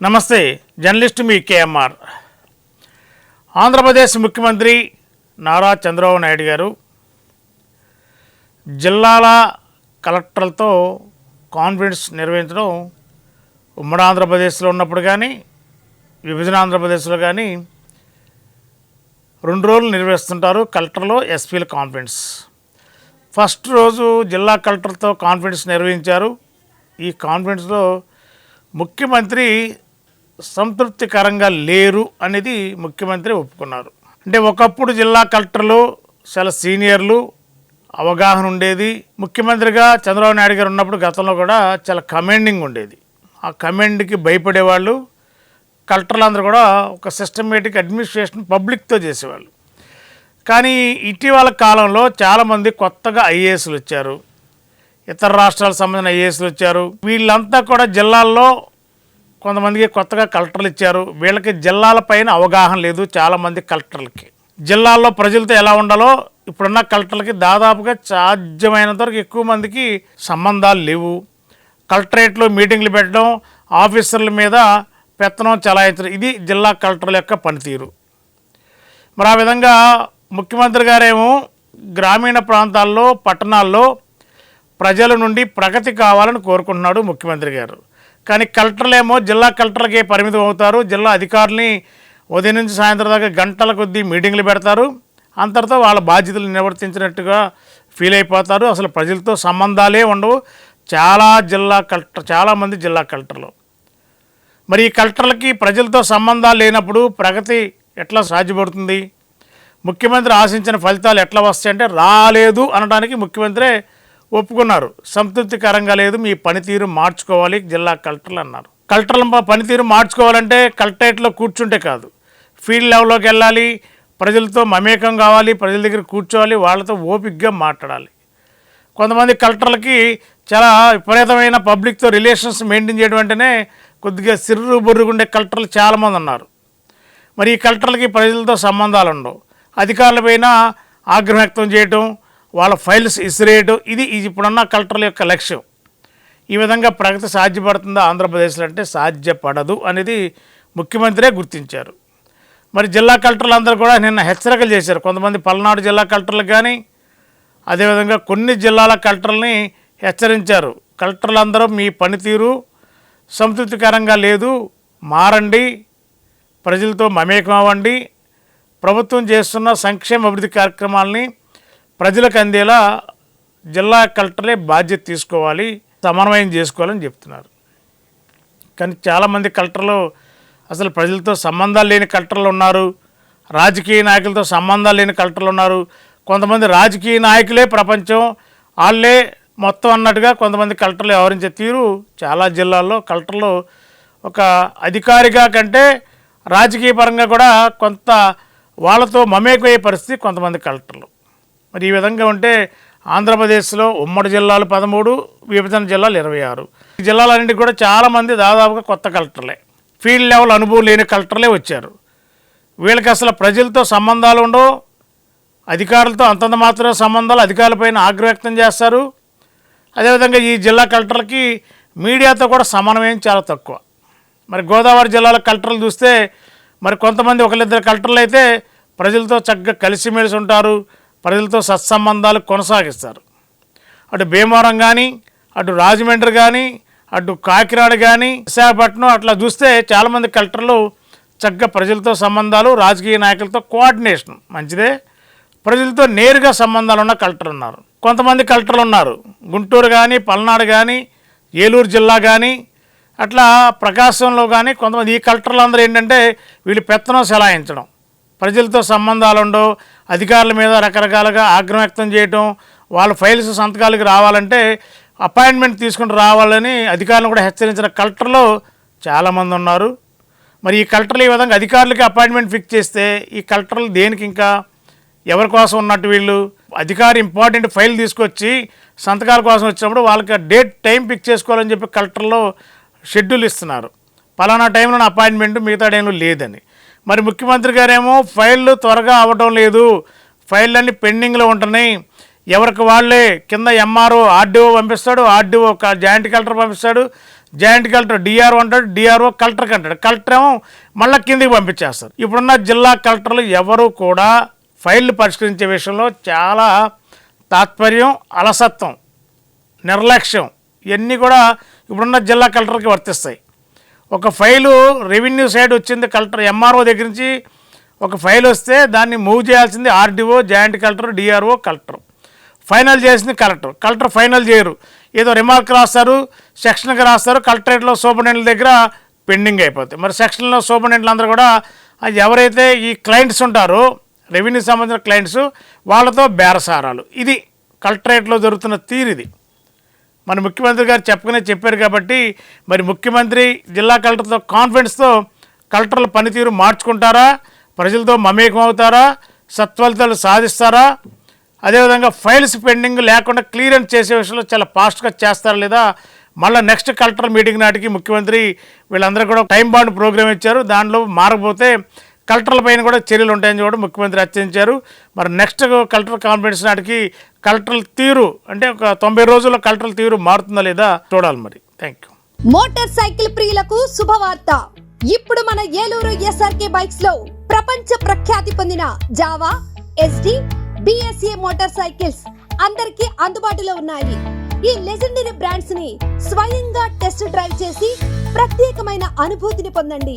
నమస్తే జర్నలిస్ట్ మీ కేఎంఆర్. ఆంధ్రప్రదేశ్ ముఖ్యమంత్రి నారా చంద్రబాబు నాయుడు గారు జిల్లాల కలెక్టర్లతో కాన్ఫరెన్స్ నిర్వహించడం ఉమ్మడి ఆంధ్రప్రదేశ్లో ఉన్నప్పుడు కానీ విభజన ఆంధ్రప్రదేశ్లో కానీ రెండు రోజులు నిర్వహిస్తుంటారు కలెక్టర్లో ఎస్పీల కాన్ఫరెన్స్. ఫస్ట్ రోజు జిల్లా కలెక్టర్తో కాన్ఫరెన్స్ నిర్వహించారు. ఈ కాన్ఫరెన్స్లో ముఖ్యమంత్రి సంతృప్తికరంగా లేరు అనేది ముఖ్యమంత్రి ఒప్పుకున్నారు. అంటే ఒకప్పుడు జిల్లా కలెక్టర్లు చాలా సీనియర్లు అవగాహన ఉండేది. ముఖ్యమంత్రిగా చంద్రబాబు నాయుడు గారు ఉన్నప్పుడు గతంలో కూడా చాలా కమాండింగ్ ఉండేది. ఆ కమాండ్కి భయపడేవాళ్ళు కలెక్టర్లు అందరూ కూడా ఒక సిస్టమేటిక్ అడ్మినిస్ట్రేషన్ పబ్లిక్తో చేసేవాళ్ళు. కానీ ఇటీవల కాలంలో చాలామంది కొత్తగా ఐఏఎస్లు వచ్చారు. ఇతర రాష్ట్రాలకు సంబంధించిన ఐఏఎస్లు వచ్చారు. వీళ్ళంతా కూడా జిల్లాల్లో కొంతమందికి కొత్తగా కలెక్టర్లు ఇచ్చారు. వీళ్ళకి జిల్లాల పైన అవగాహన లేదు చాలామంది కలెక్టర్లకి. జిల్లాల్లో ప్రజలతో ఎలా ఉండాలో ఇప్పుడున్న కలెక్టర్లకి దాదాపుగా సాధ్యమైనంత వరకు ఎక్కువ మందికి సంబంధాలు లేవు. కలెక్టరేట్లో మీటింగ్లు పెట్టడం ఆఫీసర్ల మీద పెత్తనం చలాయించడం ఇది జిల్లా కలెక్టర్ల యొక్క పనితీరు. మరి ఆ విధంగా ముఖ్యమంత్రి గారేమో గ్రామీణ ప్రాంతాల్లో పట్టణాల్లో ప్రజల నుండి ప్రగతి కావాలని కోరుకుంటున్నాడు ముఖ్యమంత్రి గారు. కానీ కలెక్టర్లేమో జిల్లా కలెక్టర్లకే పరిమితం అవుతారు. జిల్లా అధికారులని ఉదయం నుంచి సాయంత్రం దాకా గంటల కొద్దీ మీటింగ్లు పెడతారు. అంతటితో వాళ్ళ బాధ్యతలు నిర్వర్తించినట్టుగా ఫీల్ అయిపోతారు. అసలు ప్రజలతో సంబంధాలే ఉండవు. చాలా జిల్లా కలెక్టర్ చాలామంది జిల్లా కలెక్టర్లు. మరి ఈ కలెక్టర్లకి ప్రజలతో సంబంధాలు లేనప్పుడు ప్రగతి ఎట్లా సాధ్యపడుతుంది? ముఖ్యమంత్రి ఆశించిన ఫలితాలు ఎట్లా వస్తాయంటే రాలేదు అనడానికి ముఖ్యమంత్రి ఒప్పుకున్నారు. సంతృప్తికరంగా లేదు మీ పనితీరు మార్చుకోవాలి జిల్లా కలెక్టర్లు అన్నారు. కలెక్టర్ల పనితీరు మార్చుకోవాలంటే కలెక్టరేట్లో కూర్చుంటే కాదు. ఫీల్డ్ లెవెల్లోకి వెళ్ళాలి ప్రజలతో మమేకం కావాలి ప్రజల దగ్గర కూర్చోవాలి వాళ్ళతో ఓపికగా మాట్లాడాలి. కొంతమంది కలెక్టర్లకి చాలా విపరీతమైన పబ్లిక్తో రిలేషన్స్ మెయింటైన్ చేయడం అంటేనే కొద్దిగా సిర్రు బొర్రుగుండే కలెక్టర్లు చాలామంది ఉన్నారు. మరి ఈ కలెక్టర్లకి ప్రజలతో సంబంధాలు ఉండవు అధికారులపైన ఆగ్రహం వ్యక్తం చేయటం వాళ్ళ ఫైల్స్ ఇసిరేయటం ఇది ఇది ఇప్పుడున్న కలెక్టర్ల యొక్క లక్ష్యం. ఈ విధంగా ప్రగతి సాధ్యపడుతుందా ఆంధ్రప్రదేశ్లో అంటే సాధ్యపడదు అనేది ముఖ్యమంత్రే గుర్తించారు. మరి జిల్లా కలెక్టర్లు అందరూ కూడా నిన్న హెచ్చరికలు చేశారు. కొంతమంది పల్నాడు జిల్లా కలెక్టర్లకు కానీ అదేవిధంగా కొన్ని జిల్లాల కలెక్టర్లని హెచ్చరించారు. కలెక్టర్లు అందరూ మీ పనితీరు సంతృప్తికరంగా లేదు మారండి ప్రజలతో మమేకం అవ్వండి ప్రభుత్వం చేస్తున్న సంక్షేమ అభివృద్ధి కార్యక్రమాలని ప్రజలకు అందేలా జిల్లా కలెక్టరే బాధ్యత తీసుకోవాలి సమన్వయం చేసుకోవాలని చెప్తున్నారు. కానీ చాలామంది కలెక్టర్లు అసలు ప్రజలతో సంబంధాలు లేని కలెక్టర్లు ఉన్నారు రాజకీయ నాయకులతో సంబంధాలు లేని కలెక్టర్లు ఉన్నారు. కొంతమంది రాజకీయ నాయకులే ప్రపంచం వాళ్ళే మొత్తం అన్నట్టుగా కొంతమంది కలెక్టర్లు వ్యవహరించే తీరు చాలా జిల్లాల్లో కలెక్టర్లు ఒక అధికారిగా కంటే రాజకీయ పరంగా కూడా కొంత వాళ్ళతో మమేకమయ్యే పరిస్థితి కొంతమంది కలెక్టర్లు. మరి ఈ విధంగా ఉంటే ఆంధ్రప్రదేశ్లో ఉమ్మడి జిల్లాలు పదమూడు విభజన జిల్లాలు ఇరవై ఆరు. ఈ జిల్లాలన్నింటికి కూడా చాలామంది దాదాపుగా కొత్త కలెక్టర్లే. ఫీల్డ్ లెవెల్ అనుభవం లేని కలెక్టర్లే వచ్చారు. వీళ్ళకి అసలు ప్రజలతో సంబంధాలు ఉండవు. అధికారులతో అంతంత మాత్రమే సంబంధాలు అధికారులపైన ఆగ్రవ్యక్తం చేస్తారు. అదేవిధంగా ఈ జిల్లా కలెక్టర్లకి మీడియాతో కూడా సమన్వయం చాలా తక్కువ. మరి గోదావరి జిల్లాలో కలెక్టర్లు చూస్తే మరి కొంతమంది ఒకరిద్దరు కలెక్టర్లు అయితే ప్రజలతో చక్కగా కలిసిమెలిసి ఉంటారు. ప్రజలతో సత్సంబంధాలు కొనసాగిస్తారు. అటు భీమవరం కానీ అటు రాజమండ్రి కానీ అటు కాకినాడ కానీ విశాఖపట్నం అట్లా చూస్తే చాలామంది కలెక్టర్లు చక్కగా ప్రజలతో సంబంధాలు రాజకీయ నాయకులతో కోఆర్డినేషన్ మంచిదే. ప్రజలతో నేరుగా సంబంధాలు ఉన్న కలెక్టర్ ఉన్నారు. కొంతమంది కలెక్టర్లు ఉన్నారు. గుంటూరు కానీ పల్నాడు కానీ ఏలూరు జిల్లా కానీ అట్లా ప్రకాశంలో కానీ కొంతమంది ఈ కలెక్టర్లు అందరూ ఏంటంటే వీళ్ళు పెత్తనం సెలాయించడం ప్రజలతో సంబంధాలు ఉండవు అధికారుల మీద రకరకాలుగా ఆగ్రహం వ్యక్తం చేయటం వాళ్ళ ఫైల్స్ సంతకాలకి రావాలంటే అపాయింట్మెంట్ తీసుకుని రావాలని అధికారులను కూడా హెచ్చరించిన కలెక్టర్లు చాలామంది ఉన్నారు మరి ఈ కలెక్టర్లు ఈ విధంగా అధికారులకి అపాయింట్మెంట్ ఫిక్స్ చేస్తే ఈ కలెక్టర్లు దేనికి ఇంకా? ఎవరి కోసం ఉన్నట్టు వీళ్ళు? అధికారి ఇంపార్టెంట్ ఫైల్ తీసుకొచ్చి సంతకాల కోసం వచ్చినప్పుడు వాళ్ళకి డేట్ టైం ఫిక్స్ చేసుకోవాలని చెప్పి కలెక్టర్లో షెడ్యూల్ ఇస్తున్నారు. పలానా టైంలో అపాయింట్మెంట్ మిగతా టైంలో లేదని. మరి ముఖ్యమంత్రి గారేమో ఫైళ్ళు త్వరగా అవ్వడం లేదు. ఫైళ్ళన్నీ పెండింగ్లో ఉంటున్నాయి. ఎవరికి వాళ్ళే కింద ఎంఆర్ఓ ఆర్డీఓ పంపిస్తాడు ఆర్డీఓ జాయింట్ కలెక్టర్ పంపిస్తాడు జాయింట్ కలెక్టర్ డిఆర్ఓ అంటాడు డిఆర్ఓ కలెక్టర్కి అంటాడు. కలెక్టర్ ఏమో మళ్ళీ కిందికి పంపించేస్తారు. ఇప్పుడున్న జిల్లా కలెక్టర్లు ఎవరు కూడా ఫైళ్ళు పరిష్కరించే విషయంలో చాలా తాత్పర్యం అలసత్వం నిర్లక్ష్యం ఇవన్నీ కూడా ఇప్పుడున్న జిల్లా కలెక్టర్కి వర్తిస్తాయి. ఒక ఫైలు రెవెన్యూ సైడ్ వచ్చింది కలెక్టర్ ఎంఆర్ఓ దగ్గర నుంచి ఒక ఫైల్ వస్తే దాన్ని మూవ్ చేయాల్సింది RDO joint collector DRO collector. Final చేసింది కలెక్టర్. కలెక్టర్ ఫైనల్ చేయరు. ఏదో రిమార్క్ రాస్తారు సెక్షన్కి రాస్తారు కలెక్టరేట్లో సూపరింటెండెంట్ దగ్గర పెండింగ్ అయిపోతాయి. మరి సెక్షన్లో సూపరింటెండెంట్లు అందరూ కూడా అది ఎవరైతే ఈ క్లయింట్స్ ఉంటారో రెవెన్యూ సంబంధించిన క్లయింట్స్ వాళ్ళతో బేరసారాలు. ఇది కలెక్టరేట్లో జరుగుతున్న తీరు ఇది. మన ముఖ్యమంత్రి గారు చెప్పకనే చెప్పారు కాబట్టి మరి ముఖ్యమంత్రి జిల్లా కలెక్టర్తో కాన్ఫిడెన్స్తో కలెక్టర్ల పనితీరు మార్చుకుంటారా? ప్రజలతో మమేకం అవుతారా? సత్ఫలితాలు సాధిస్తారా? అదేవిధంగా ఫైల్స్ పెండింగ్ లేకుండా క్లియరెన్స్ చేసే విషయంలో చాలా ఫాస్ట్గా చేస్తారా లేదా? మళ్ళీ నెక్స్ట్ కలెక్టర్ మీటింగ్ నాటికి ముఖ్యమంత్రి వీళ్ళందరూ కూడా టైం బాండ్ ప్రోగ్రామ్ ఇచ్చారు. దానిలో మారకపోతే కలెక్టర్ల పైన కూడా చర్యలు ఉంటాయని కూడా ముఖ్యమంత్రి హెచ్చరించారు. మరి నెక్స్ట్ కలెక్టర్ కాన్ఫరెన్స్ నాటికి కలెక్టర్ల తీరు అంటే ఒక తొంభై రోజుల్లో కలెక్టర్ల తీరు మారుతుందా లేదా చూడాలి మరి. థ్యాంక్ యూ మోటార్ సైకిల్ ప్రియులకు శుభవార్త. ఇప్పుడు మన ఏలూరు ఎస్ఆర్కే బైక్స్లో ప్రపంచ ప్రఖ్యాతి పొందిన Jawa Yezdi BSA motor cycles అందరికీ అందుబాటులో ఉన్నాయి. ఈ లెజెండరీ బ్రాండ్స్ని స్వయంగా టెస్ట్ డ్రైవ్ చేసి ప్రత్యేకమైన అనుభూతిని పొందండి.